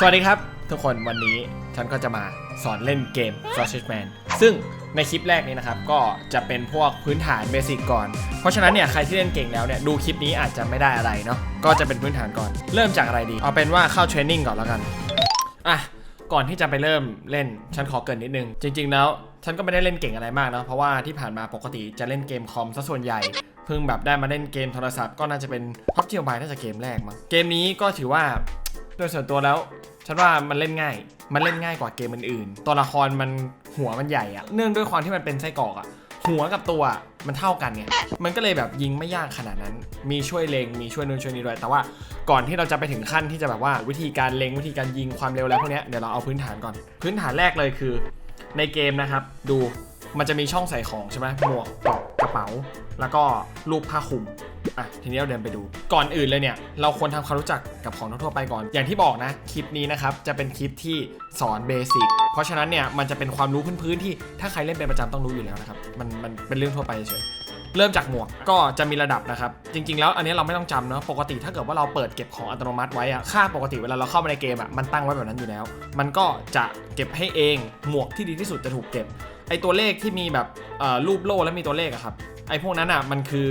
สวัสดีครับ ทุกคนวันนี้ฉันก็จะมาสอนเล่นเกม Sausage Man ซึ่งในคลิปแรกนี้นะครับ ก็จะเป็นพวกพื้นฐานเบสิกก่อน เพราะฉะนั้นเนี่ยใครที่เล่นเก่งแล้วเนี่ยดูคลิปนี้อาจจะไม่ได้อะไรเนาะก็จะเป็นพื้นฐานก่อน เริ่มจากอะไรดี เอาเป็นว่าเข้าเทรนนิ่งก่อนแล้วกันอะก่อนที่จะไปเริ่มเล่นฉันขอเกินนิดนึง จริง ๆ แล้วฉันก็ไม่ได้เล่นเก่งอะไรมากเนาะเพราะว่าที่ผ่านมาปกติจะเล่นเกมคอมซะส่วนใหญ่เพิ่งแบบได้มาเล่นเกมโทรศัพท์ก็น่าจะเป็นพับจีมบายน่าจะเกมแรกมั้งเกมนี้ก็ถือว่า โดยส่วนตัวแล้ว ฉันว่ามันเล่นง่าย มันเล่นง่ายกว่าเกมอื่นๆตัวละครมันหัวมันใหญ่อะเนื่องด้วยความที่มันเป็นไส้กรอกอะหัวกับตัวมันเท่ากันเนี่ยมันก็เลยแบบยิงไม่ยากขนาดนั้น มีช่วยเลงมีช่วยนู่นช่วยนี่ด้วย แต่ว่าก่อนที่เราจะไปถึงขั้นที่จะแบบว่าวิธีการเลงวิธีการยิงความเร็วแล้วพวกเนี้ยเดี๋ยวเราเอาพื้นฐานก่อน พื้นฐานแรกเลยคือ ในเกมนะครับ ดูมันจะมีช่องใส่ของใช่ไหมหมวกกรอบกระเป๋า แล้วก็รูปผ้าคลุม อะทีนี้เราเดินไปดู ก่อนอื่นเลยเนี่ย เราควรทำความรู้จักกับของทั่วไปก่อน อย่างที่บอกนะ คลิปนี้นะครับ จะเป็นคลิปที่สอนเบสิก เพราะฉะนั้นเนี่ย มันจะเป็นความรู้พื้นๆที่ถ้าใครเล่นเป็นประจำต้องรู้อยู่แล้วนะครับ มันมันเป็นเรื่องทั่วไปเฉยเริ่มจากหมวกก็จะมีระดับนะครับ จริง ๆ แล้วอันนี้เราไม่ต้องจำเนาะปกติถ้าเกิดว่าเราเปิดเก็บของอัตโนมัติไว้อะค่าปกติเวลาเราเข้ามาในเกมอะมันตั้งไว้แบบนั้นอยู่แล้ว มันก็จะเก็บให้เองหมวกที่ดีที่สุดจะถูกเก็บไอตัวเลขที่มีแบบรูปโล่และมีตัวเลขอะครับไอพวกนั้นอะมันคือ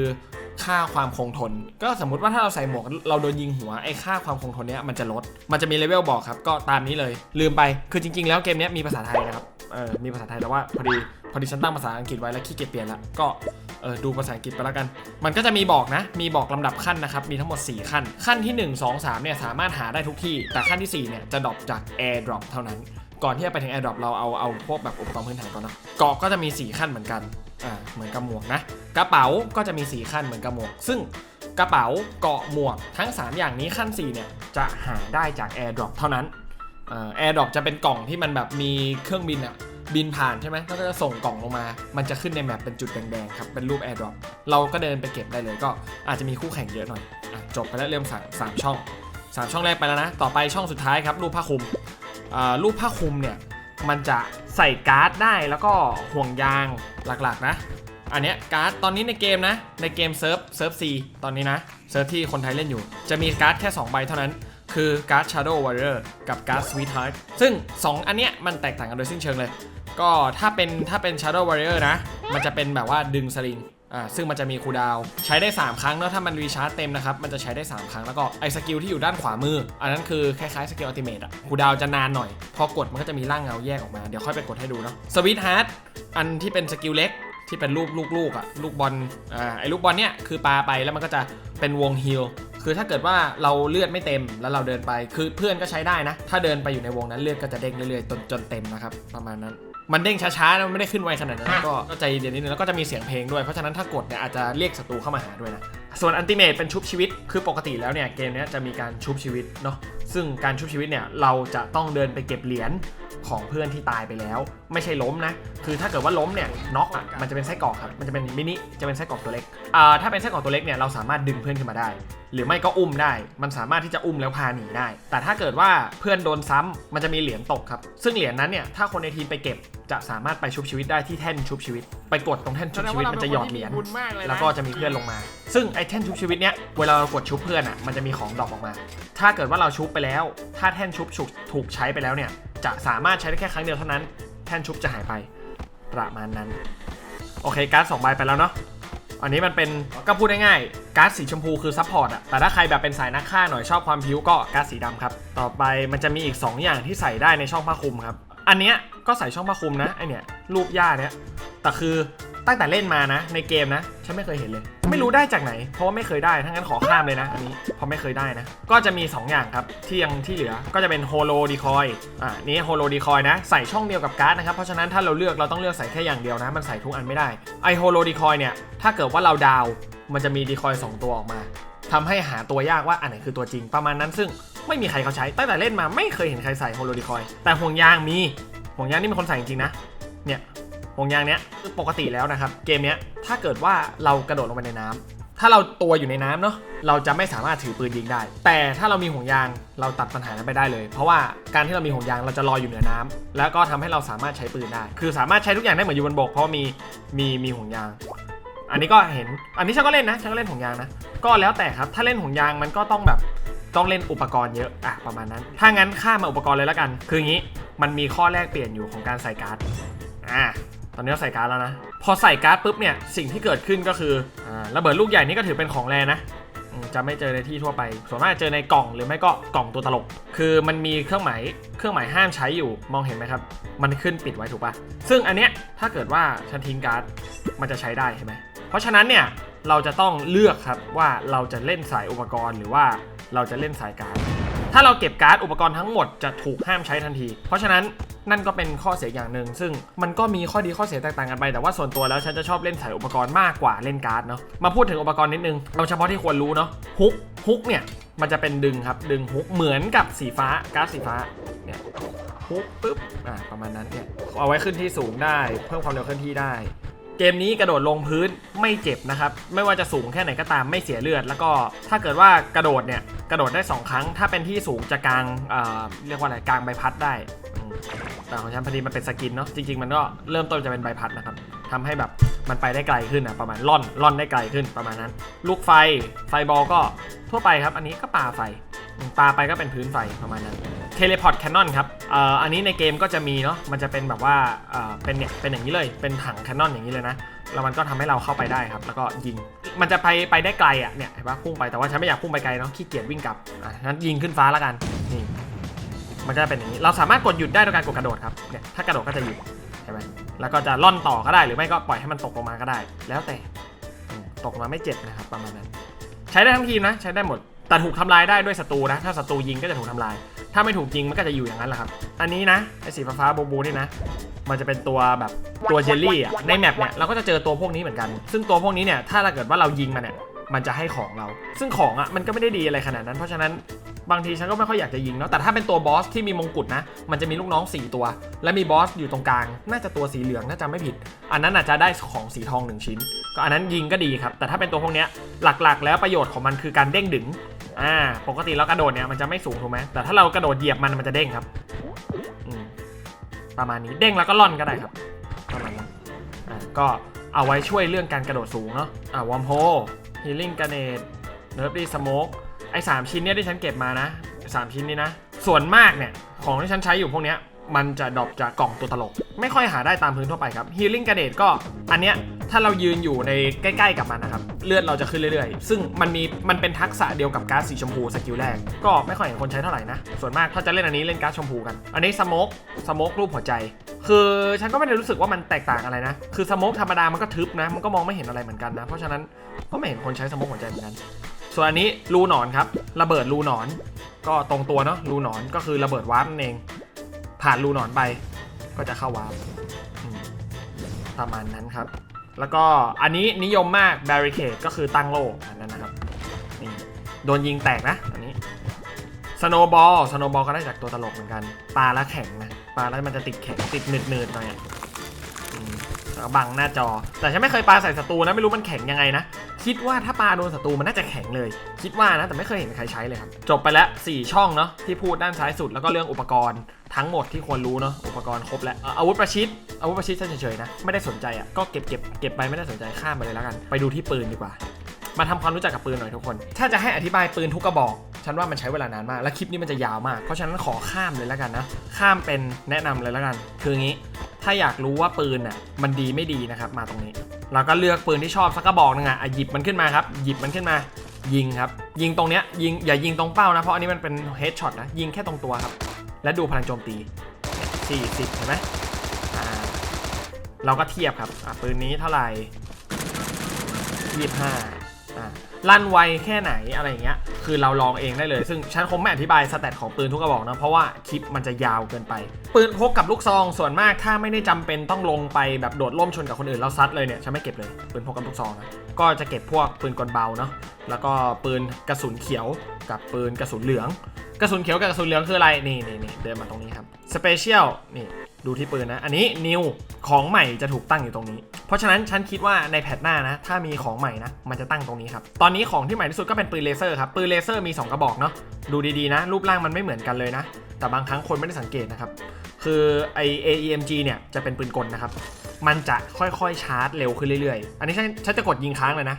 ค่าความคงทน ก็สมมติว่าถ้าเราใส่หมวกเราโดนยิงหัวไอ้ค่าความคงทนเนี้ยมันจะลด มันจะมีเลเวลบอกครับ ก็ตามนี้เลย ลืมไปคือจริง ๆ แล้วเกมเนี้ยมีภาษาไทยนะครับเออมีภาษาไทยแต่ว่าพอดีพอดีฉันตั้งภาษาอังกฤษไว้แล้วขี้เกียจเปลี่ยนละก็เออดูภาษาอังกฤษไปแล้วกัน มันก็จะมีบอกนะ มีบอกลำดับขั้นนะครับ มีทั้งหมด 4 ขั้น ขั้นที่ 1 2 3เนี่ยสามารถหาได้ทุกที่ แต่ขั้นที่ 4เนี่ยจะดรอปจาก AirDrop เท่านั้น ก่อนที่จะไปถึง AirDrop เราเอาเอาพวกแบบอุปกรณ์พื้นฐานก่อนเนาะเกาะก็จะมี 4 ขั้นเหมือนกันอ่าเหมือนกับหมวกนะกระเป๋าก็จะมี 4 ขั้นเหมือนกับหมวก ซึ่งกระเป๋าเกาะหมวกทั้ง 3 อย่างนี้ขั้น 4 เนี่ยจะหาได้จาก AirDrop เท่านั้นแอร์ดรอปจะเป็นกล่องที่มันแบบมีเครื่องบินอะบินผ่านใช่ไหมแล้วก็จะส่งกล่องลงมา มันจะขึ้นในแมปเป็นจุดแดงๆครับ เป็นรูปแอร์ดรอปเราก็เดินไปเก็บได้เลยก็อาจจะมีคู่แข่งเยอะหน่อยอจบไปแล้วเรื่องสามสามช่องสามช่องแรกไปแล้วนะ ต่อไปช่องสุดท้ายครับ รูปผ้าคลุม รูปผ้าคลุมเนี่ยมันจะใส่การ์ดได้แล้วก็ห่วงยางหลักๆนะ อันเนี้ยการ์ดตอนนี้ในเกมนะ ในเกมเซิร์ฟเซิร์ฟซีตอนนี้นะเซิร์ฟที่คนไทยเล่นอยู่ จะมีการ์ดแค่ 2 ใบเท่านั้น คือการ์ด Shadow Warrior กับการ์ด Sweetheart ซึ่ง 2 อันเนี้ยมันแตกต่างกันโดยสิ้นเชิงเลย ก็ถ้าเป็นถ้าเป็น Shadow Warrior นะ มันจะเป็นแบบว่าดึงสลิง อ่าซึ่งมันจะมีคูดาวใช้ได้ 3 ครั้งเนาะถ้ามันรีชาร์จเต็มนะครับมันจะใช้ได้ 3 ครั้งแล้วก็ไอ้สกิลที่อยู่ด้านขวามือ อันนั้นคือคล้ายๆสกิลอัลติเมทอะคูดาวจะนานหน่อย พอกดมันก็จะมีร่างเงาแยกออกมาเดี๋ยวค่อยไปกดให้ดูเนาะสวิตฮาร์ดอันที่เป็นสกิลเล็กที่เป็นรูปลูกๆอะลูกบอลอ่าไอ้ลูกบอลเนี่ยคือปาไปแล้วมันก็จะเป็นวงฮิลคือถ้าเกิดว่าเราเลือดไม่เต็มแล้วเราเดินไปคือเพื่อนก็ใช้ได้นะ ถ้าเดินไปอยู่ในวงนั้นเลือดก็จะเด้งเรื่อยๆจนจนเต็มนะครับประมาณนั้น มันเด้งช้าๆนะมันไม่ได้ขึ้นไวขนาดนั้น ก็ก็ใจเย็นนิดนึงแล้วก็จะมีเสียงเพลงด้วย เพราะฉะนั้นถ้ากดเนี่ยอาจจะเรียกศัตรูเข้ามาหาด้วยนะ ส่วนอันติเมทเป็นชุบชีวิต คือปกติแล้วเนี่ยเกมเนี้ยจะมีการชุบชีวิตเนาะ ซึ่งการชุบชีวิตเนี่ยเราจะต้องเดินไปเก็บเหรียญ ของเพื่อนที่ตายไปแล้ว ไม่ใช่ล้มนะ คือถ้าเกิดว่าล้มเนี่ยน็อกอะมันจะเป็นไส้กรอกครับมันจะเป็นมินิจะเป็นไส้กรอกตัวเล็กอ่าถ้าเป็นไส้กรอกตัวเล็กเนี่ยเราสามารถดึงเพื่อนขึ้นมาได้ หรือไม่ก็อุ้มได้ มันสามารถที่จะอุ้มแล้วพาหนีได้ แต่ถ้าเกิดว่าเพื่อนโดนซ้ำมันจะมีเหรียญตกครับซึ่งเหรียญนั้นเนี่ยถ้าคนในทีมไปเก็บจะสามารถไปชุบชีวิตได้ที่แท่นชุบชีวิต ไปกดตรงแท่นชุบชีวิตมันจะหยอดเหรียญบุญมากเลยนะแล้วก็จะมีเพื่อนลงมา ซึ่งไอ้แท่นชุบชีวิตเนี้ยเวลาเรากดชุบเพื่อนอะมันจะมีของดรอปออกมา ถ้าเกิดว่าเราชุบไปแล้ว ถ้าแท่นชุบฉุกถูกใช้ไปแล้วเนี่ย จะสามารถใช้ได้แค่ครั้งเดียวเท่านั้น แท่นชุบจะหายไปประมาณนั้น โอเคการ์ดสองใบไปแล้วเนาะอันนี้มันเป็นก็พูดง่ายๆการ์ดสีชมพูคือซัพพอร์ตอะแต่ถ้าใครแบบเป็นสายนักฆ่าหน่อยชอบความพิ้วก็การ์ดสีดำครับ ต่อไปมันจะมีอีก 2 อย่างที่ใส่ได้ในช่องผ้าคลุมครับ อันเนี้ยก็ใส่ช่องผ้าคลุมนะไอเนี้ยรูปย่าเนี้ยแต่คือตั้งแต่เล่นมานะในเกมนะฉันไม่เคยเห็นเลย ไม่รู้ได้จากไหน เพราะว่าไม่เคยได้ถ้างั้นขอข้ามเลยนะอันนี้เพราะไม่เคยได้นะ ก็จะมี 2 อย่างครับที่ยังที่เหลือก็จะเป็นโฮโลดีคอยอ่านี่โฮโลดีคอยนะ ใส่ช่องเดียวกับการ์ดนะครับ เพราะฉะนั้นถ้าเราเลือกเราต้องเลือกใส่แค่อย่างเดียวนะ มันใส่ทุกอันไม่ได้ไอโฮโลดีคอยเนี่ยถ้าเกิดว่าเราดาวมันจะมีดีคอย2ตัวออกมาทำให้หาตัวยากว่าอันไหนคือตัวจริงประมาณนั้นซึ่งไม่มีใครเขาใช้ตั้งแต่เล่นมาไม่เคยเห็นใครใส่โฮโลดีคอยแต่ห่วงยางมีห่วงยางนี่มีคนใส่จริงๆนะเนี่ย ห่วงยางเนี้ยคือปกติแล้วนะครับ เกมเนี้ยถ้าเกิดว่าเรากระโดดลงไปในน้ำถ้าเราตัวอยู่ในน้ำเนาะเราจะไม่สามารถถือปืนยิงได้ แต่ถ้าเรามีห่วงยางเราตัดปัญหานั้นไปได้เลย เพราะว่าการที่เรามีห่วงยางเราจะลอยอยู่เหนือน้ำแล้วก็ทำให้เราสามารถใช้ปืนได้ คือสามารถใช้ทุกอย่างได้เหมือนอยู่บนบก เพราะมีมีมีห่วงยาง อันนี้ก็เห็นอันนี้ฉันก็เล่นนะฉันก็เล่นห่วงยางนะก็แล้วแต่ครับถ้าเล่นห่วงยางมันก็ต้องแบบต้องเล่นอุปกรณ์เยอะอะประมาณนั้น ถ้างั้นข้ามาอุปกรณ์เลยแล้วกัน คืออย่างนี้มันมีข้อแรกเปลี่ยนอยู่ของการใส่การ์ดอ่า ตอนนี้เราใส่การ์ดแล้วนะ พอใส่การ์ดปุ๊บเนี่ยสิ่งที่เกิดขึ้นก็คืออระเบิดลูกใหญ่นี่ก็ถือเป็นของแรนะจะไม่เจอในที่ทั่วไป ส่วนมากจะเจอในกล่องหรือไม่ก็กล่องตัวตลก คือมันมีเครื่องหมาย เครื่องหมายห้ามใช้อยู่ มองเห็นไหมครับ มันขึ้นปิดไว้ถูกปะซึ่งอันเนี้ยถ้าเกิดว่าฉันทิ้งการ์ด มันจะใช้ได้ใช่ไหม เพราะฉะนั้นเนี่ยเราจะต้องเลือกครับว่าเราจะเล่นสายอุปกรณ์หรือว่าเราจะเล่นสายการ์ด ถ้าเราเก็บการ์ดอุปกรณ์ทั้งหมดจะถูกห้ามใช้ทันที เพราะฉะนั้นนั่นก็เป็นข้อเสียอย่างหนึ่งซึ่งมันก็มีข้อดีข้อเสียแตกต่างกันไป แต่ว่าส่วนตัวแล้วฉันจะชอบเล่นสายอุปกรณ์มากกว่าเล่นการ์ดเนาะมาพูดถึงอุปกรณ์นิดนึงเอาเฉพาะที่ควรรู้เนาะฮุกฮุกเนี่ยมันจะเป็นดึงครับดึงฮุกเหมือนกับสีฟ้าการ์ดสีฟ้าเนี่ยฮุกปุ๊บอ่าประมาณนั้นเนี่ยเอาไว้ขึ้นที่สูงได้ เพิ่มความเร็วเคลื่อนที่ได้ เกมนี้กระโดดลงพื้นไม่เจ็บนะครับ ไม่ว่าจะสูงแค่ไหนก็ตามไม่เสียเลือด แล้วก็ถ้าเกิดว่ากระโดดเนี่ยกระโดดได้ 2 ครั้ง ถ้าเป็นที่สูงจะกลางเอ่อเรียกว่าอะไรกลางใบพัดได้แต่ของฉันพอดีมันเป็นสกินเนาะจริงๆ มันก็เริ่มต้นจะเป็นใบพัดนะครับทำให้แบบมันไปได้ไกลขึ้นนะประมาณล่อนล่อนได้ไกลขึ้นประมาณนั้น ลูกไฟไฟบอลก็ทั่วไปครับ อันนี้ก็ปาไฟ ปาไปก็เป็นพื้นไฟประมาณนั้นเทเลพอร์ตแคนนอนครับอ,อันนี้ในเกมก็จะมีเนาะมันจะเป็นแบบว่าเเป็นเนี่ยเป็นอย่างนี้เลยเป็นถังแคนนอนอย่างนี้เลยนะแล้วมันก็ทำให้เราเข้าไปได้ครับ แล้วก็ยิง มันจะไปไปได้ไกลอะเนี่ยเห็นปะพุ่งไปแต่ว่าฉันไม่อยากพุ่งไปไกลเนาะขี้เกียจวิ่งกลับอะงั้นยิงขึ้นฟ้าแล้วกันนี่มันก็จะเป็นอย่างนี้ เราสามารถกดหยุดได้โดยการกดกระโดดครับเนี่ยถ้ากระโดดก็จะหยุดใช่ไหมแล้วก็จะล่อนต่อก็ได้หรือไม่ก็ปล่อยให้มันตกลงมาก็ได้ แล้วแต่ตกมาไม่เจ็บนะครับประมาณนั้น ใช้ได้ทั้งทีมนะใช้ได้หมด แต่ถูกทำลายได้ด้วยศัตรูนะ ถ้าศัตรูยิงก็จะถูกทำลาย ถ้าไม่ถูกยิงมันก็จะอยู่อย่างนั้นแหละครับ อันนี้นะไอ้สีฟ้าๆบูบูนี่นะ มันจะเป็นตัวแบบตัวเจลลี่อะ ในแมปเนี่ยเราก็จะเจอตัวพวกนี้เหมือนกัน ซึ่งตัวพวกนี้เนี่ยถ้าเราเกิดว่าเรายิงมันเนี่ย มันจะให้ของเรา ซึ่งของอะมันก็ไม่ได้ดีอะไรขนาดนั้น เพราะฉะนั้นบางทีฉันก็ไม่ค่อยอยากจะยิงเนาะ แต่ถ้าเป็นตัวบอสที่มีมงกุฎนะ มันจะมีลูกน้อง 4 ตัว และมีบอสอยู่ตรงกลาง น่าจะตัวสีเหลืองน่าจะไม่ผิด อันนั้นอาจจะได้ของสีทองหนึ่งชิ้น ก็อันนั้นยิงก็ดีครับ แต่ถ้าเป็นตัวพวกเนี้ยหลักๆ แล้วประโยชน์ของมันคือการเด้งดึง อ่า ปกติเรากระโดดเนี่ยมันจะไม่สูงถูกไหมแต่ถ้าเรากระโดดเหยียบมันมันจะเด้งครับประมาณนี้เด้งแล้วก็ล่อนก็ได้ครับประมาณนี้อ่าก็เอาไว้ช่วยเรื่องการกระโดดสูงเนาะอ่าวอมโฮฮีลิ่งกระเนดเนิร์ฟดีสโมกไอ้สามชิ้นเนี้ยที่ฉันเก็บมานะสามชิ้นนี้นะ ส่วนมากเนี่ย ของที่ฉันใช้อยู่พวกเนี้ย มันจะดรอปจากกล่องตัวตลก ไม่ค่อยหาได้ตามพื้นทั่วไปครับฮีลิ่งก r เนตก็อันเนี้ยถ้าเรายืนอยู่ในใกล้ๆกับมันนะครับ เลือดเราจะขึ้นเรื่อยๆ ซึ่งมันมีมันเป็นทักษะเดียวกับการ์ดสีชมพูสกิลแรก ก็ไม่ค่อยเห็นคนใช้เท่าไหร่นะ ส่วนมากถ้าจะเล่นอันนี้เล่นการ์ดชมพูกัน อันนี้สโมกสโมกรูปหัวใจ คือฉันก็ไม่ได้รู้สึกว่ามันแตกต่างอะไรนะ คือสโมกธรรมดามันก็ทึบนะ มันก็มองไม่เห็นอะไรเหมือนกันนะ เพราะฉะนั้นก็ไม่เห็นคนใช้สโมกหัวใจเหมือนกัน ส่วนอันนี้รูหนอนครับ ระเบิดรูหนอน ก็ตรงตัวเนาะ รูหนอนก็คือระเบิดวาร์ปนั่นเอง ผ่านรูหนอนไป ก็จะเข้าวาร์ปประมาณนั้นครับ แล้วก็อันนี้นิยมมาก barricade ก็คือตั้งโล่อันนั้นนะครับนี่โดนยิงแตกนะอันนี้สโนบอลสโนบอลก็ได้จากตัวตลกเหมือนกัน ปลาและแข็งนะ ปลาแล้วมันจะติดแข็งติดหนืดๆหน่อยอะอืมแล้วก็ บังหน้าจอ แต่ฉันไม่เคยปาใส่ศัตรูนะไม่รู้มันแข็งยังไงนะ คิดว่าถ้าปาโดนศัตรูมันน่าจะแข็งเลย คิดว่านะแต่ไม่เคยเห็นใครใช้เลยครับ จบไปแล้ว 4 ช่องเนาะที่พูดด้านซ้ายสุดแล้วก็เรื่องอุปกรณ์ทั้งหมดที่ควรรู้เนาะอุปกรณ์ครบแล้วอาวุธประชิดอาวุธประชิดเฉยๆนะไม่ได้สนใจอะก็เก็บเก็บเก็บไปไม่ได้สนใจข้ามไปเลยแล้วกัน ไปดูที่ปืนดีกว่า มาทำความรู้จักกับปืนหน่อยทุกคน ถ้าจะให้อธิบายปืนทุกกระบอกฉันว่ามันใช้เวลานานมาก และคลิปนี้มันจะยาวมาก เพราะฉะนั้นขอข้ามเลยแล้วกันนะ ข้ามเป็นแนะนำเลยแล้วกัน คืองี้ ถ้าอยากรู้ว่าปืนน่ะมันดีไม่ดีนะครับ มาตรงนี้ เราก็เลือกปืนที่ชอบสักกระบอกหนึงอะอะหยิบมันขึ้นมาครับหยิบมันขึ้นมา ยิงครับ ยิงตรงเนี้ยยิงอย่ายิงตรงเป้านะเพราะอันนี้มันเป็นเฮดช็อตนะยิงแค่ตรงตัวครับ และดูพลังโจมตี40เห็นไหมเราก็เทียบครับปืนนี้เท่าไหร่25 ลั่นไวแค่ไหนอะไรเงี้ย คือเราลองเองได้เลย ซึ่งฉันคงไม่อธิบายสเตตของปืนทุกกระบอกนะ เพราะว่าคลิปมันจะยาวเกินไป ปืนพกกับลูกซองส่วนมากถ้าไม่ได้จำเป็นต้องลงไปแบบโดดร่มชนกับคนอื่นแล้วซัดเลยเนี่ยฉันไม่เก็บเลยปืนพกกับลูกซองนะก็จะเก็บพวกปืนกลเบาเนาะแล้วก็ปืนกระสุนเขียวกับปืนกระสุนเหลือง กระสุนเขียวกับกระสุนเหลืองคืออะไรนี่นี่นี่เดินมาตรงนี้ครับสเปเชียลนี่ ดูที่ปืนนะ อันนี้นิวของใหม่จะถูกตั้งอยู่ตรงนี้ เพราะฉะนั้นฉันคิดว่าในแพทหน้านะ ถ้ามีของใหม่นะ มันจะตั้งตรงนี้ครับ ตอนนี้ของที่ใหม่ที่สุดก็เป็นปืนเลเซอร์ครับ ปืนเลเซอร์มี 2 กระบอกเนาะ ดูดีๆนะ รูปร่างมันไม่เหมือนกันเลยนะ แต่บางครั้งคนไม่ได้สังเกตนะครับ คือไอ AEMG เนี่ยจะเป็นปืนกลนะครับ มันจะค่อยๆชาร์จเร็วขึ้นเรื่อยๆ อันนี้ฉันฉันจะกดยิงค้างเลยนะ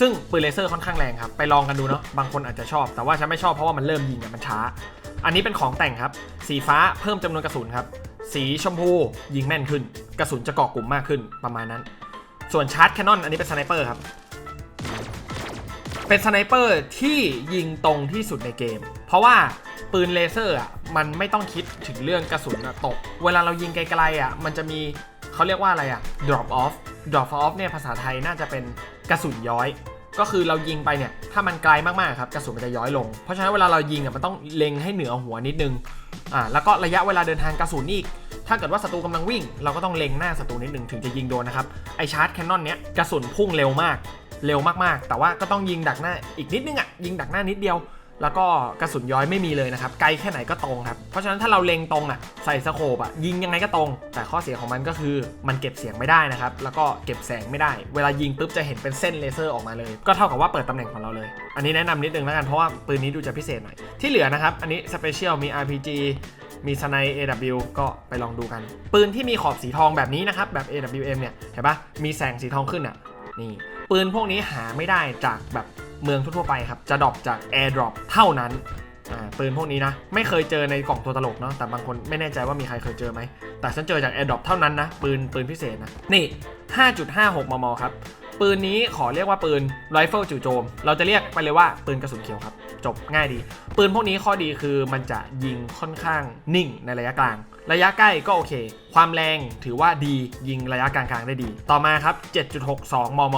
ซึ่งปืนเลเซอร์ค่อนข้างแรงครับ ไปลองกันดูเนาะ บางคนอาจจะชอบ แต่ว่าฉันไม่ชอบเพราะว่ามันเริ่มยิงอะมันช้า อันนี้เป็นของแต่งครับ สีฟ้าเพิ่มจำนวนกระสุนครับ สีชมพูยิงแม่นขึ้น กระสุนจะเกาะกลุ่มมากขึ้นประมาณนั้น ส่วนชาร์จแคนนอนอันนี้เป็นสไนเปอร์ครับ เป็นสไนเปอร์ที่ยิงตรงที่สุดในเกม เพราะว่าปืนเลเซอร์อะมันไม่ต้องคิดถึงเรื่องกระสุนตก เวลาเรายิงไกลๆอะมันจะมีเขาเรียกว่าอะไรอะ drop off drop off เนี่ยภาษาไทยน่าจะเป็นกระสุนย้อย ก็คือเรายิงไปเนี่ยถ้ามันไกลมากๆครับกระสุนมันจะย้อยลง เพราะฉะนั้นเวลาเรายิงอะมันต้องเล็งให้เหนือหัวนิดนึงอ่าแล้วก็ระยะเวลาเดินทางกระสุนอีก ถ้าเกิดว่าศัตรูกำลังวิ่ง เราก็ต้องเล็งหน้าศัตรูนิดนึงถึงจะยิงโดนนะครับไอชาร์จแคนนอนเนี้ยกระสุนพุ่งเร็วมากเร็วมากๆ แต่ว่าก็ต้องยิงดักหน้าอีกนิดนึงอะยิงดักหน้านิดเดียว แล้วก็กระสุนย้อยไม่มีเลยนะครับ ไกลแค่ไหนก็ตรงครับ เพราะฉะนั้นถ้าเราเล็งตรงอะใส่สโคปอะยิงยังไงก็ตรง แต่ข้อเสียของมันก็คือมันเก็บเสียงไม่ได้นะครับ แล้วก็เก็บแสงไม่ได้ เวลายิงปุ๊บจะเห็นเป็นเส้นเลเซอร์ออกมาเลย ก็เท่ากับว่าเปิดตำแหน่งของเราเลย อันนี้แนะนำนิดนึงแล้วกันเพราะว่าปืนนี้ดูจะพิเศษหน่อย ที่เหลือนะครับ อันนี้สเปเชียลมี RPG มีสไน AW ก็ไปลองดูกัน ปืนที่มีขอบสีทองแบบนี้นะครับแบบ AWM เนี่ยเห็นปะมีแสงสีทองขึ้นอะ นี่ปืนพวกนี้หาไม่ได้จากแบบเมืองทั่วๆไปครับ จะดรอปจาก Airdrop เท่านั้นปืนพวกนี้นะ ไม่เคยเจอในกล่องตัวตลกเนาะแต่บางคนไม่แน่ใจว่ามีใครเคยเจอไหม แต่ฉันเจอจาก Airdrop เท่านั้นนะ ปืนปืนพิเศษนะ นี่ 5.56 มม ครับ ปืนนี้ขอเรียกว่าปืนไรเฟิลจู่โจม เราจะเรียกไปเลยว่าปืนกระสุนเขียวครับ จบง่ายดี ปืนพวกนี้ข้อดีคือมันจะยิงค่อนข้างนิ่งในระยะกลาง ระยะใกล้ก็โอเค ความแรงถือว่าดียิงระยะกลางๆได้ดี ต่อมาครับ 7.62 มม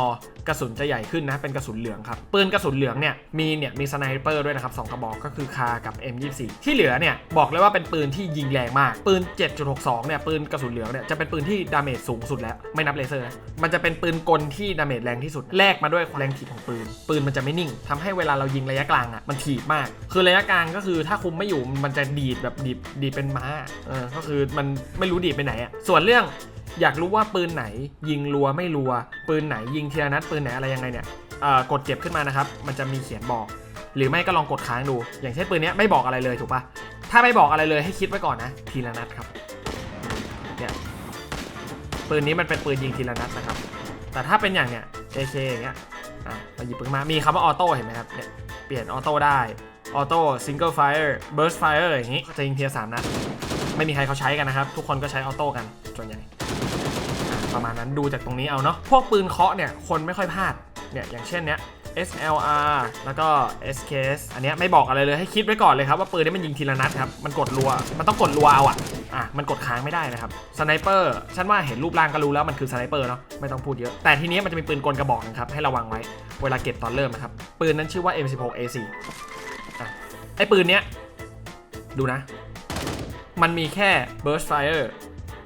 กระสุนจะใหญ่ขึ้นนะ เป็นกระสุนเหลืองครับ ปืนกระสุนเหลืองเนี่ย มีเนี่ย มีสไนเปอร์ด้วยนะครับสองกระบอกก็คือคากับ M24 ที่เหลือเนี่ย บอกเลยว่าเป็นปืนที่ยิงแรงมาก ปืน 7.62 เนี่ย ปืนกระสุนเหลืองเนี่ย จะเป็นปืนที่ดาเมจสูงสุดแล้ว ไม่นับเลเซอร์ มันจะเป็นปืนกลที่ดาเมจแรงที่สุด แลกมาด้วยแรงถีบของปืน ปืนมันจะไม่นิ่งทำให้เวลาเรายิงระยะกลางอะ มันถีบมาก คือระยะกลางก็คือถ้าคุมไม่อยู่ มันจะดีดแบบดีดดีดเป็นม้าเออก็คือมันไม่รู้ดีดไปไหนอะส่วนเรื่องอยากรู้ว่าปืนไหนยิงรัวไม่รัว ปืนไหนยิงทีลนัดปืนไหนอะไรยังไงเนี่ยกดเก็บขึ้นมานะครับ มันจะมีเขียนบอก หรือไม่ก็ลองกดค้างดู อย่างเช่นปืนนี้ไม่บอกอะไรเลยถูกปะถ้าไม่บอกอะไรเลยให้คิดไว้ก่อนนะ ทีละนัดครับเนี่ยปืนนี้มันเป็นปืนยิงทีละนัดนะครับ แต่ถ้าเป็นอย่างเนี้ย AK อย่างเงี้ยอะมาหยิบปืนมา มีคำว่าออโต้เห็นไหมครับเนี่ยเปลี่ยนออโต้ได้ออโต้ซิงเกิลไฟร์เบิร์สไฟร์อย่างงี้จะยิงเทียสามนัด ไม่มีใครเขาใช้กันนะครับ ทุกคนก็ใช้ออโต้กันส่วนใหญ่ประมาณนั้นดูจากตรงนี้เอาเนาะพวกปืนเคาะเนี่ยคนไม่ค่อยพลาดเนี่ยอย่างเช่นเนี้ย SLR แล้วก็ SKS อันเนี้ยไม่บอกอะไรเลยให้คิดไว้ก่อนเลยครับว่าปืนนี้มันยิงทีละนัดครับ มันกดรัว มันต้องกดรัวเอาอะอะ มันกดค้างไม่ได้นะครับ สไนเปอร์ฉันว่าเห็นรูปร่างก็รู้แล้วมันคือสไนเปอร์เนาะ ไม่ต้องพูดเยอะ แต่ทีนี้มันจะมีปืนกลกระบอกหนึงครับ ให้ระวังไว้ เวลาเก็บตอนเริ่มนะครับ ปืนนั้นชื่อว่า M16A4 อะ ไอปืนเนี้ย ดูนะ มันมีแค่ burst fire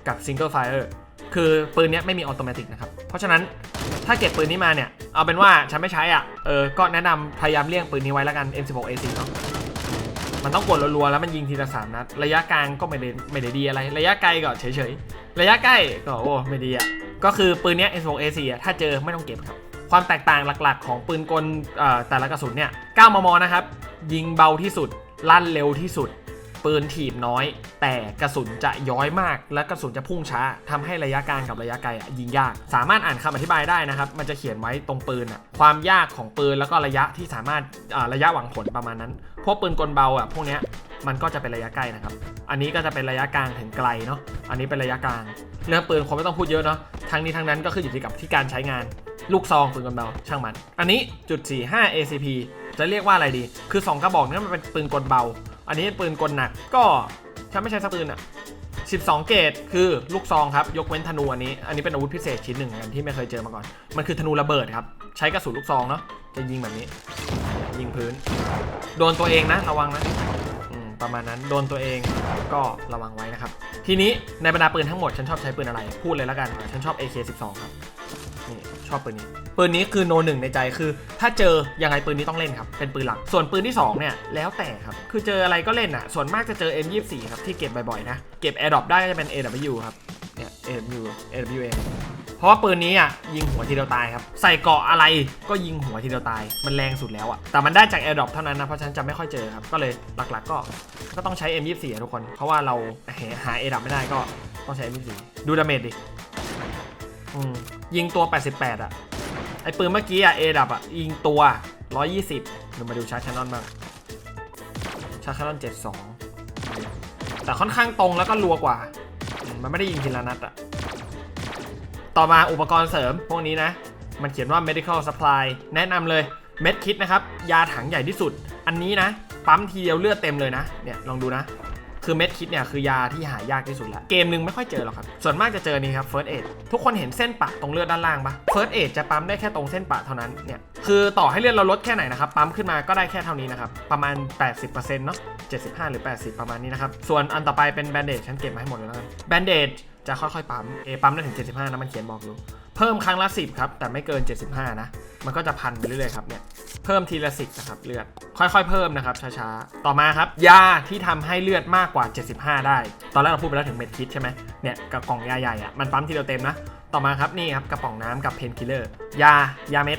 กับ single fire คือปืนนี้ไม่มีออโตเมติกนะครับ เพราะฉะนั้นถ้าเก็บปืนนี้มาเนี่ย เอาเป็นว่าฉันไม่ใช้อะ เออ ก็แนะนำพยายามเลี่ยงปืนนี้ไว้แล้วกัน M16A4 เนาะมันต้องกดรัวๆแล้วมันยิงทีละสามนัด ระยะกลางก็ไม่ได้ไม่ได้ดีอะไร ระยะไกลก็เฉยๆ ระยะใกล้ก็โอ้ไม่ดีอะ ก็คือปืนนี้ M16A4 ถ้าเจอไม่ต้องเก็บครับ ความแตกต่างหลักๆ ของปืนกลแต่ละกระสุนเนี่ย 9 มมนะครับ ยิงเบาที่สุด ลั่นเร็วที่สุด ปืนถีบน้อย แต่กระสุนจะย้อยมาก และกระสุนจะพุ่งช้าทำให้ระยะกลางกับระยะไกลยิงยาก สามารถอ่านคำอธิบายได้นะครับ มันจะเขียนไว้ตรงปืนอะความยากของปืนแล้วก็ระยะที่สามารถระยะหวังผลประมาณนั้นพวกปืนกลเบาอะพวกเนี้ยมันก็จะเป็นระยะใกล้นะครับ อันนี้ก็จะเป็นระยะกลางถึงไกลเนาะ อันนี้เป็นระยะกลาง เรื่องปืนคงไม่ต้องพูดเยอะเนาะ ทั้งนี้ทั้งนั้นก็คืออยู่ที่กับที่การใช้งาน ลูกซองปืนกลเบาช่างมัน อันนี้จุด45 ACP จะเรียกว่าอะไรดี คือ 2 กระบอกนี้มันเป็นปืนกลเบา อันนี้เป็นปืนกลหนักก็ฉันไม่ใช้สักปืนอะ 12 เกตคือลูกซองครับ ยกเว้นธนูอันนี้ อันนี้เป็นอาวุธพิเศษชิ้นหนึ่งอันที่ไม่เคยเจอมาก่อน มันคือธนูระเบิดครับ ใช้กระสุนลูกซองเนาะ จะยิงแบบนี้ ยิงพื้น โดนตัวเองนะ ระวังนะประมาณนั้น โดนตัวเองก็ระวังไว้นะครับ ทีนี้ในบรรดาปืนทั้งหมด ฉันชอบใช้ปืนอะไร พูดเลยแล้วกัน ฉันชอบ AK12 ครับ ชอบปืนนี้ ปืนนี้คือโนหนึ่งในใจคือ ถ้าเจอยังไงปืนนี้ต้องเล่นครับ เป็นปืนหลัก ส่วนปืนที่ 2 เนี่ย แล้วแต่ครับ คือเจออะไรก็เล่นอะ ส่วนมากจะเจอ M24 ครับที่เก็บบ่อยๆนะ เก็บ AirDrop ได้ก็จะเป็น AW ครับ เนี่ย AW AW เพราะว่าปืนนี้อะยิงหัวทีเดียวตายครับ ใส่เกาะอะไรก็ยิงหัวทีเดียวตาย มันแรงสุดแล้วอะ แต่มันได้จาก AirDrop เท่านั้นนะ เพราะฉะนันจะไม่ค่อยเจอครับ ก็เลยหลักๆ ก็ ก็ต้องใช้ M24 ทุกคน เพราะว่าเราหา AirDrop ไม่ได้ก็ต้องใช้ M24 ดูดาเมจดิ อืมยิงตัว 88 อะ ไอปืนเมื่อกี้อะเอดับอะยิงตัว 120เรามาดูชาร์จแคนนอนบ้างชาร์จแคนนอน 72 แต่ค่อนข้างตรงแล้วก็รัวกว่า มันไม่ได้ยิงทีละนัดอะต่อมาอุปกรณ์เสริมพวกนี้นะ มันเขียนว่า medical supply แนะนำเลยเม็ดคิดนะครับ ยาถังใหญ่ที่สุด อันนี้นะ ปั๊มทีเดียวเลือดเต็มเลยนะ เนี่ยลองดูนะ คือเม็ดคิดเนี่ยคือยาที่หายากที่สุดละเกมหนึ่งไม่ค่อยเจอหรอกครับ ส่วนมากจะเจอนี่ครับ first aid ทุกคนเห็นเส้นปะตรงเลือดด้านล่างปะ first aid จะปั๊มได้แค่ตรงเส้นปะเท่านั้นเนี่ยคือต่อให้เลือดเราลดแค่ไหนนะครับปั๊มขึ้นมาก็ได้แค่เท่านี้นะครับประมาณ 80%เนาะ75 หรือ 80 ประมาณนี้นะครับส่วนอันต่อไปเป็น bandage ฉันเก็บมาให้หมดเลยแล้วกัน bandage จะค่อยๆปั๊มเอปั๊มได้ถึง 75นะมันเขียนบอกอยู่เพิ่มครั้งละ 10 ครับ แต่ไม่เกิน 75 นะ มันก็จะพันไปเรื่อยๆครับเนี่ย เพิ่มทีละสิบนะครับเลือดค่อยๆ เพิ่มนะครับช้าๆ ต่อมาครับ ยาที่ทำให้เลือดมากกว่า 75 ได้ ตอนแรกเราพูดไปแล้วถึงเม็ดคิดใช่ไหมเนี่ยกระป๋องยาใหญ่อะมันปั๊มทีเดียวเต็มนะ ต่อมาครับนี่ครับกระป๋องน้ำกับเพนคิลเลอร์ยายาเม็ด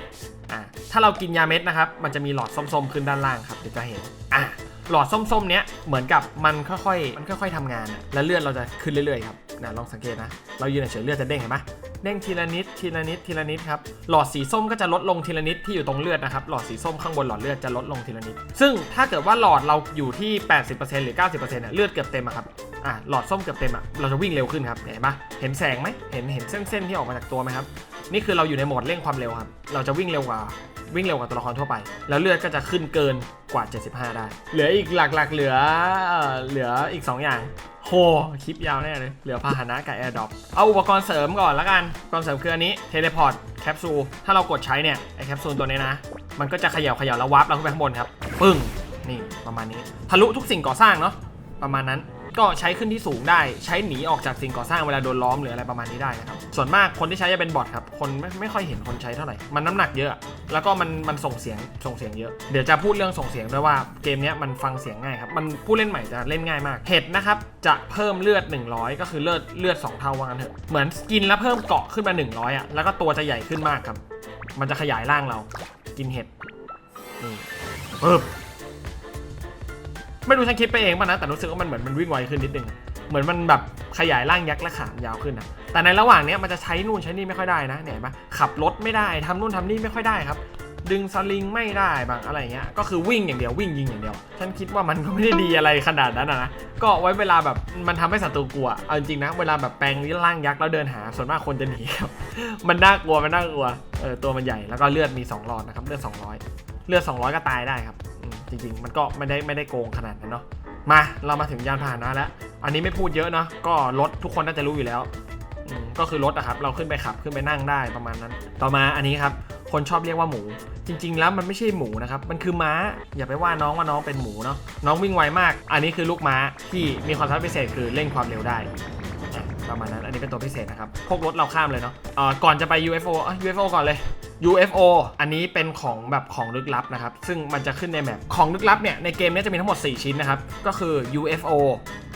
อ่าถ้าเรากินยาเม็ดนะครับมันจะมีหลอดส้มๆขึ้นด้านล่างครับเดี๋ยวจะเห็นอะ หลอดส้มๆเนี้ยเหมือนกับมันค่อยๆมันค่อยๆทำงานอะแล้วเลือดเราจะขึ้นเรื่อยๆครับนะลองสังเกตนะ เรายืนเฉยเลือดจะเด้งเห็นไหมเด้งทีละนิดทีละนิดทีละนิดครับหลอดสีส้มก็จะลดลงทีละนิดที่อยู่ตรงเลือดนะครับหลอดสีส้มข้างบนหลอดเลือดจะลดลงทีละนิด ซึ่งถ้าเกิดว่าหลอดเราอยู่ที่ 80%หรือ 90%เนี่ยเลือดเกือบเต็มอะครับอะหลอดส้มเกือบเต็มอะเราจะวิ่งเร็วขึ้นครับเห็นปะเห็นแสงไหมเห็นเห็นเส้นๆที่ออกมาจากตัวไหมครับนี่คือเราอยู่ในโหมดเร่งความเร็วครับ เราจะวิ่งเร็วกว่า วิ่งเร็วกว่าตัวละครทั่วไป แล้วเลือดก็จะขึ้นเกินกว่า 75 ได้ เหลืออีกหลักๆ เหลือเหลืออีก 2 อย่างโหคลิปยาวแน่เลยเหลือพาหนะกับแอร์ดรอปเอาอุปกรณ์เสริมก่อนละกันอุปกรณ์เสริมคืออันนี้เทเลพอร์ตแคปซูลถ้าเรากดใช้เนี่ยไอแคปซูลตัวนี้นะ มันก็จะเขย่าเขย่าแล้ววาร์ปเราขึ้นไปข้างบนครับ ปึ้งนี่ประมาณนี้ทะลุทุกสิ่งก่อสร้างเนาะประมาณนั้น ก็ใช้ขึ้นที่สูงได้ ใช้หนีออกจากสิ่งก่อสร้างเวลาโดนล้อมหรืออะไรประมาณนี้ได้นะครับ ส่วนมากคนที่ใช้จะเป็นบอทครับ คนไม่ไม่ค่อยเห็นคนใช้เท่าไหร่ มันน้ำหนักเยอะ แล้วก็มันมันส่งเสียงส่งเสียงเยอะ เดี๋ยวจะพูดเรื่องส่งเสียงด้วยว่าเกมนี้มันฟังเสียงง่ายครับ มันผู้เล่นใหม่จะเล่นง่ายมาก เห็ดนะครับจะเพิ่มเลือด 100 ก็คือเลือดเลือด 2 เท่าว่างั้นเถอะ เหมือนกินแล้วเพิ่มเกาะขึ้นมา 100อะ แล้วก็ตัวจะใหญ่ขึ้นมากครับ มันจะขยายร่างเรา กินเห็ดนี่ปึ๊บ ไม่รู้ฉันคิดไปเองป่ะนะ แต่รู้สึกว่ามันเหมือนมันวิ่งไวขึ้นนิดนึง เหมือนมันแบบขยายร่างยักษ์และขามยาวขึ้นอะแต่ในระหว่างเนี้ยมันจะใช้นู่นใช้นี่ไม่ค่อยได้นะเนี่ยเห็นปะขับรถไม่ได้ทำนู่นทำนี่ไม่ค่อยได้ครับ ดึงสลิงไม่ได้บางอะไรเงี้ย ก็คือวิ่งอย่างเดียววิ่งยิงอย่างเดียว ฉันคิดว่ามันก็ไม่ได้ดีอะไรขนาดนั้นนะ ก็ไว้เวลาแบบมันทำให้ศัตรูกลัว เอาจริงนะ เวลาแบบแปลงร่างยักษ์แล้วเดินหา ส่วนมากคนจะหนีครับ มันน่ากลัวมันน่ากลัว เออตัวมันใหญ่แล้วก็เลือดมี2หลอดนะครับเลือด200 เลือด200 ก็ตายได้ครับอืม จริง ๆ มันก็ไม่ได้ไม่ได้โกงขนาดนั้นเนาะมาเรามาถึงยานพาหนะแล้ว อันนี้ไม่พูดเยอะเนาะก็รถทุกคนน่าจะรู้อยู่แล้วก็คือรถอะครับ เราขึ้นไปขับขึ้นไปนั่งได้ประมาณนั้น ต่อมาอันนี้ครับ คนชอบเรียกว่าหมู จริง ๆ แล้วมันไม่ใช่หมูนะครับ มันคือม้า อย่าไปว่าน้องว่าน้องเป็นหมูเนาะน้องวิ่งไวมาก อันนี้คือลูกม้าที่มีความสามารถพิเศษคือเร่งความเร็วได้ ประมาณนั้น อันนี้เป็นตัวพิเศษนะครับ พวกรถเราข้ามเลยเนาะเอ่อก่อนจะไป UFO อะ UFO ก่อนเลย UFO อันนี้เป็นของแบบของลึกลับนะครับ ซึ่งมันจะขึ้นในแมปของลึกลับเนี่ยในเกมเนี้จะมีทั้งหมด 4 ชิ้นนะครับ ก็คือ UFO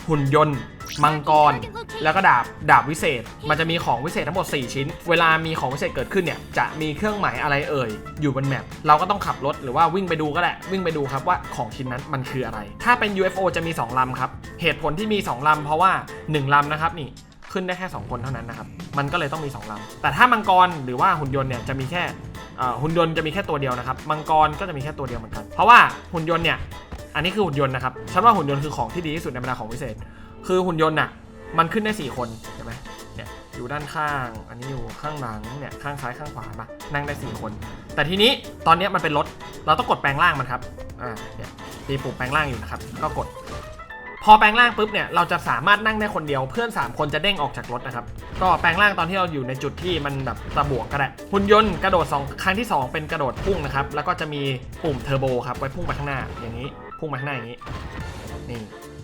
หุ่นยนต์ มังกร แล้วก็ดาบ ดาบวิเศษ มันจะมีของวิเศษทั้งหมด 4 ชิ้น เวลามีของวิเศษเกิดขึ้นเนี่ย จะมีเครื่องหมายอะไรเอ่ย อยู่บนแมป เราก็ต้องขับรถหรือว่าวิ่งไปดูก็ได้วิ่งไปดูครับว่าของชิ้นนั้นมันคืออะไร ถ้าเป็น UFO จะมี 2 ลำครับ เหตุผลที่มี 2 ลำเพราะว่า 1 ลำนะครับนี่ ขึ้นได้แค่ 2 คนเท่านั้นนะครับ มันก็เลยต้องมี2ลำแต่ถ้ามังกรหรือว่าหุ่นยนต์เนี่ยจะมีแค่หุ่นยนต์จะมีแค่ตัวเดียวนะครับ มังกรก็จะมีแค่ตัวเดียวเหมือนกัน เพราะว่าหุ่นยนต์เนี่ย อันนี้คือหุ่นยนต์นะครับ ฉันว่าหุ่นยนต์คือของที่ดีที่สุดในบรรดาของพิเศษ คือหุ่นยนต์น่ะ มันขึ้นได้ 4 คนใช่ไหมเนี่ยอยู่ด้านข้าง อันนี้อยู่ข้างหลัง เนี่ยข้างซ้ายข้างขวาปะนั่งได้ 4 คน แต่ทีนี้ตอนนี้มันเป็นรถ เราต้องกดแปลงร่างมันครับ อ่า เนี่ยมีปุ่มแปลงร่างอยู่นะครับ ก็กด พอแปลงร่างปุ๊บเนี่ยเราจะสามารถนั่งได้คนเดียวเพื่อน 3 คนจะเด้งออกจากรถนะครับก็แปลงร่างตอนที่เราอยู่ในจุดที่มันแบบตะบวกก็ได้หุ่นยนต์กระโดด 2 ครั้งที่ 2 เป็นกระโดดพุ่งนะครับแล้วก็จะมีปุ่มเทอร์โบครับไว้พุ่งไปข้างหน้าอย่างนี้พุ่งไปข้างหน้าอย่างนี้นี่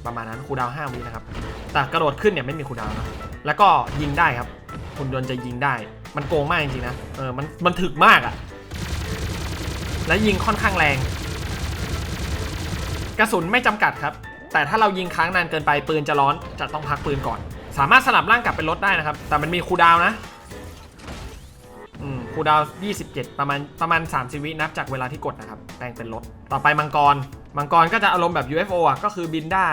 ประมาณนั้นคูดาวน์5วินะครับ แต่กระโดดขึ้นเนี่ยไม่มีคูดาวนะแล้วก็ยิงได้ครับหุ่นยนต์จะยิงได้ มันโกงมากจริงๆนะเออมันมันถึกมากอะและยิงค่อนข้างแรง กระสุนไม่จำกัดครับ แต่ถ้าเรายิงค้างนานเกินไปปืนจะร้อนจะต้องพักปืนก่อน สามารถสลับร่างกลับเป็นรถได้นะครับ แต่มันมีคูลดาวนะ คูดาว 27 ประมาณประมาณ 30 วินับจากเวลาที่กดนะครับแปลงเป็นรถ ต่อไปมังกร มังกรก็จะอารมณ์แบบ UFO อะ ก็คือบินได้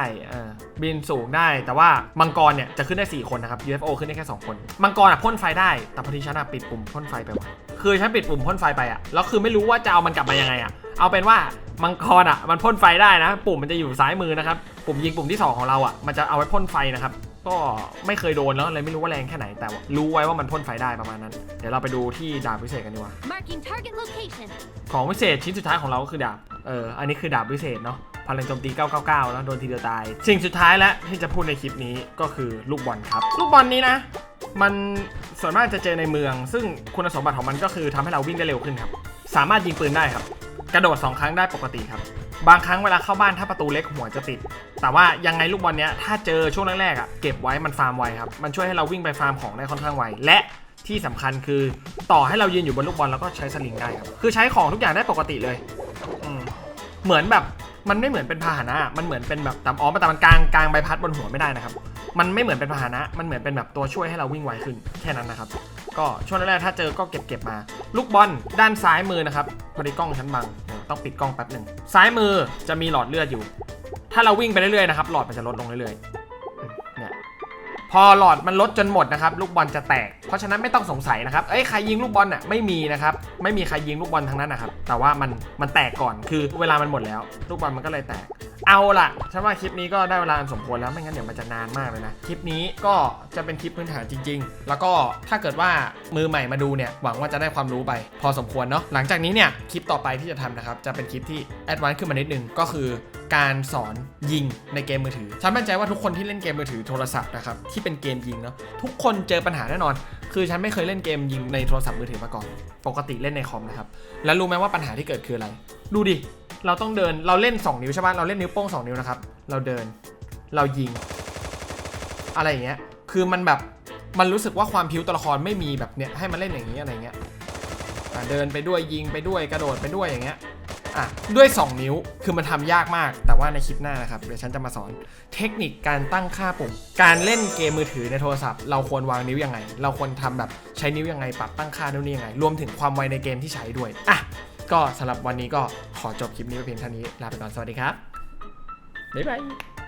บินสูงได้ แต่ว่ามังกรเนี่ย จะขึ้นได้ 4 คนนะครับ UFO ขึ้นได้แค่ 2 คน มังกรอะพ่นไฟได้ แต่พอดีฉันอะปิดปุ่มพ่นไฟไปว่ะคือฉันปิดปุ่มพ่นไฟไปอะ แล้วคือไม่รู้ว่าจะเอามันกลับมายังไงอะ เอาเป็นว่ามังกรอะ มันพ่นไฟได้นะ ปุ่มมันจะอยู่ซ้ายมือนะครับ ปุ่มยิงปุ่มที่สองของเราอะ มันจะเอาไว้พ่นไฟนะครับ ก็ไม่เคยโดนแล้วเลยไม่รู้ว่าแรงแค่ไหนแต่ว่ารู้ไว้ว่ามันพ่นไฟได้ประมาณนั้น เดี๋ยวเราไปดูที่ดาบวิเศษกันดีกว่า Marking target location. ของวิเศษชิ้นสุดท้ายของเราก็คือดาบ เออ อันนี้คือดาบวิเศษเนาะพลังโจมตี 999 แล้วโดนทีเดียวตาย สิ่งสุดท้ายและที่จะพูดในคลิปนี้ก็คือลูกบอลครับ ลูกบอลนี้นะ มันส่วนมากจะเจอในเมือง ซึ่งคุณสมบัติของมันก็คือทำให้เราวิ่งได้เร็วขึ้นครับ สามารถยิงปืนได้ครับ กระโดด 2 ครั้งได้ปกติครับ บางครั้งเวลาเข้าบ้านถ้าประตูเล็กหัวจะติด แต่ว่ายังไงลูกบอลเนี้ยถ้าเจอช่วงแรกๆอะเก็บไว้มันฟาร์มไวครับ มันช่วยให้เราวิ่งไปฟาร์มของได้ค่อนข้างไว และที่สำคัญคือต่อให้เรายืนอยู่บนลูกบอลเราก็ใช้สลิงได้ครับ คือใช้ของทุกอย่างได้ปกติเลย เหมือนแบบมันไม่เหมือนเป็นพาหนะ มันเหมือนเป็นแบบตามอ๋อแต่มันกลางกลางใบพัดบนหัวไม่ได้นะครับ มันไม่เหมือนเป็นพาหนะ มันเหมือนเป็นแบบตัวช่วยให้เราวิ่งไวขึ้นแค่นั้นนะครับ ก็ช่วงแรกๆถ้าเจอก็เก็บเก็บมา ลูกบอลด้านซ้ายมือนะครับพอดีกล้องชั้นบังต้องปิดกล้องแป๊บหนึ่งซ้ายมือจะมีหลอดเลือดอยู่ ถ้าเราวิ่งไปเรื่อยๆนะครับหลอดมันจะลดลงเรื่อยๆ พอหลอดมันลดจนหมดนะครับลูกบอลจะแตก เพราะฉะนั้นไม่ต้องสงสัยนะครับเอ้ยใครยิงลูกบอลน่ะไม่มีนะครับไม่มีใครยิงลูกบอลทั้งนั้นนะครับแต่ว่ามันมันแตกก่อนคือเวลามันหมดแล้ว ลูกบอลมันก็เลยแตก เอาล่ะฉันว่าคลิปนี้ก็ได้เวลาสมควรแล้วไม่งั้นเดี๋ยวมันจะนานมากเลยนะคลิปนี้ก็จะเป็นคลิปพื้นฐานจริง ๆ แล้วก็ถ้าเกิดว่ามือใหม่มาดูเนี่ยหวังว่าจะได้ความรู้ไป พอสมควรเนาะหลังจากนี้เนี่ยคลิปต่อไปที่จะทำนะครับจะเป็นคลิปที่แอดวานซ์ขึ้นมานิดนึงก็คือ การสอนยิงในเกมมือถือ ฉันมั่นใจว่าทุกคนที่เล่นเกมมือถือโทรศัพท์นะครับที่เป็นเกมยิงเนาะทุกคนเจอปัญหาแน่นอน คือฉันไม่เคยเล่นเกมยิงในโทรศัพท์มือถือมาก่อน ปกติเล่นในคอมนะครับแล้วรู้ไหมว่าปัญหาที่เกิดคืออะไร ดูดิเราต้องเดินเราเล่น 2 นิ้วใช่ปะเราเล่นนิ้วโป้ง2 นิ้วนะครับเราเดินเรายิง อะไรอย่างเงี้ยคือมันแบบมันรู้สึกว่าความพิ้วตัวละครไม่มีแบบเนี้ยให้มันเล่นอย่างนี้อะไรเงี้ยเดินไปด้วยยิงไปด้วยกระโดดไปด้วยอย่างเงี้ย อะด้วย 2 นิ้วคือมันทำยากมาก แต่ว่าในคลิปหน้านะครับเดี๋ยวฉันจะมาสอนเทคนิคการตั้งค่าปุ่ม การเล่นเกมมือถือในโทรศัพท์ เราควรวางนิ้วยังไง เราควรทำแบบใช้นิ้วยังไง ปรับตั้งค่านิ้วนี้ยังไง รวมถึงความไวในเกมที่ใช้ด้วยอะก็สำหรับวันนี้ก็ขอจบคลิปนี้ไปเพียงเท่านี้ลาไปก่อนสวัสดีครับบ๊ายบาย